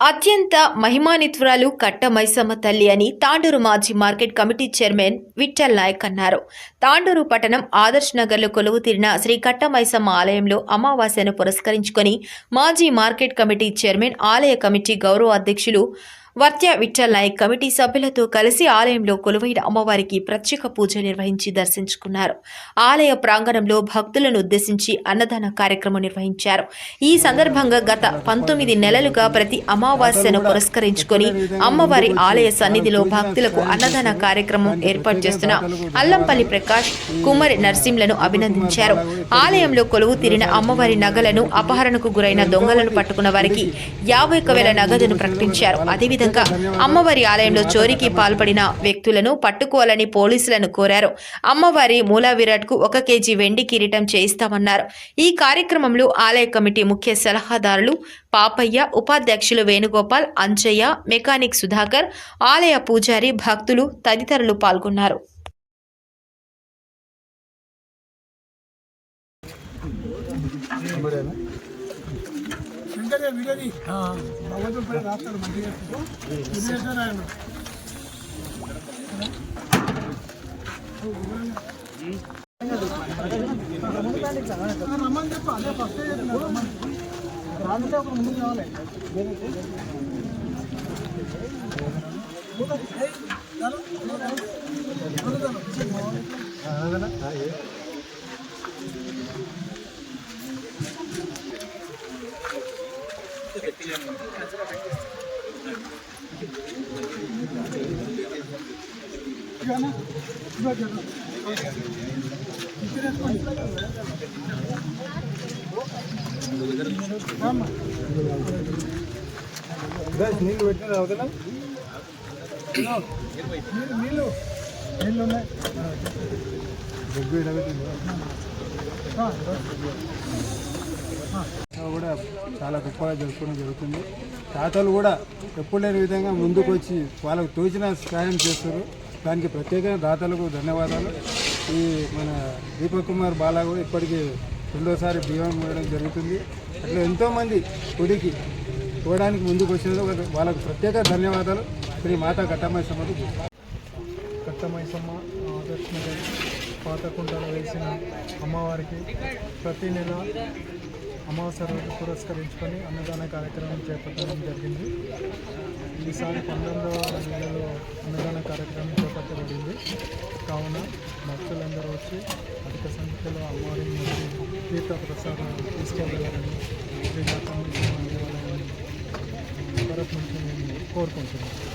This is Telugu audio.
అత్యంత మహిమానిత్వరాలు కట్ట మైసమ్మ తల్లి అని తాండూరు మాజీ market committee chairman Vithal Naik అన్నారు. తాండూరు పట్టణం ఆదర్శ్ నగర్లో కొలువు తీరిన శ్రీ కట్ట మైసమ్మ ఆలయంలో అమావాస్యను పురస్కరించుకొని మాజీ మార్కెట్ కమిటీ చైర్మన్ ఆలయ కమిటీ గౌరవ అధ్యక్షులు వర్త్య విఠల్ నాయక్ కమిటీ సభ్యులతో కలిసి ఆలయంలో కొలువైన అమ్మవారికి ప్రత్యేక పూజ నిర్వహించి దర్శించుకున్నారు. ఆలయ ప్రాంగణంలో భక్తులను ఉద్దేశించి అన్నదాన కార్యక్రమం నిర్వహించారు. ఈ సందర్భంగా గత పంతొమ్మిది నెలలుగా ప్రతి అమావాస్యను పురస్కరించుకొని అమ్మవారి ఆలయ సన్నిధిలో భక్తులకు అన్నదాన కార్యక్రమం ఏర్పాటు చేస్తున్న అల్లంపల్లి ప్రకాష్ కుమ్మరి నర్సింలను అభినందించారు. ఆలయంలో కొలువు తీరిన అమ్మవారి నగలను అపహరణకు గురైన దొంగలను పట్టుకున్న వారికి యాభై ఒక్క వేల నగదును ప్రకటించారు. అదేవిధంగా అమ్మవారి ఆలయంలో చోరీకి పాల్పడిన వ్యక్తులను పట్టుకోవాలని పోలీసులను కోరారు. అమ్మవారి మూలా విరాట్కు ఒక కేజీ వెండి కిరీటం చేయిస్తామన్నారు. ఈ కార్యక్రమంలో ఆలయ కమిటీ ముఖ్య సలహాదారులు పాపయ్య ఉపాధ్యక్షులు వేణుగోపాల్ అంజయ్య మెకానిక్ సుధాకర్ ఆలయ పూజారి భక్తులు తదితరులు పాల్గొన్నారు. శంకర్ వీడియోని భగవంతుడు పైన రాస్తాడు మంచిగా ఇది ఆయన. రమ్మని చెప్పు అదే ఫస్ట్ రానుంటే ఒక ముందుకు రావాలి. నీళ్ళు పెట్టిన అవుతుందా నీళ్ళు నీళ్ళు నీళ్ళు ఉన్నాయి దగ్గర చాలా గొప్పగా జరుపుకోవడం జరుగుతుంది. తాతలు కూడా ఎప్పుడు లేని విధంగా ముందుకు వచ్చి వాళ్ళకు తోచిన సహాయం చేస్తారు. దానికి ప్రత్యేకంగా దాతలకు ధన్యవాదాలు. ఈ మన దీపక్ కుమార్ బాలా కూడా ఇప్పటికీ రెండోసారి బియ్యం వేయడం జరుగుతుంది. అట్లా ఎంతోమంది గుడికి పోవడానికి ముందుకు వచ్చినందుకు వాళ్ళకు ప్రత్యేక ధన్యవాదాలు. శ్రీ మాతా కట్టమ్మాయి సమ్మకు కట్టమైసమ్మ పాత పాతకుంటలో వేసిన అమ్మవారికి ప్రతి నెల అమావాస్య రోజు పురస్కరించుకొని అన్నదాన కార్యక్రమం చేపట్టడం జరిగింది. ఈసారి పంతొమ్మిదవ నెలలో అన్నదాన కార్యక్రమం చేపట్టబడింది. కావున భక్తులందరూ వచ్చి అధిక సంఖ్యలో అమ్మవారిని తీర్థ ప్రసాదం తీసుకెళ్ళాలని శ్రీకాకుళం దేవాలయాన్ని కోరుకుంటున్నాను.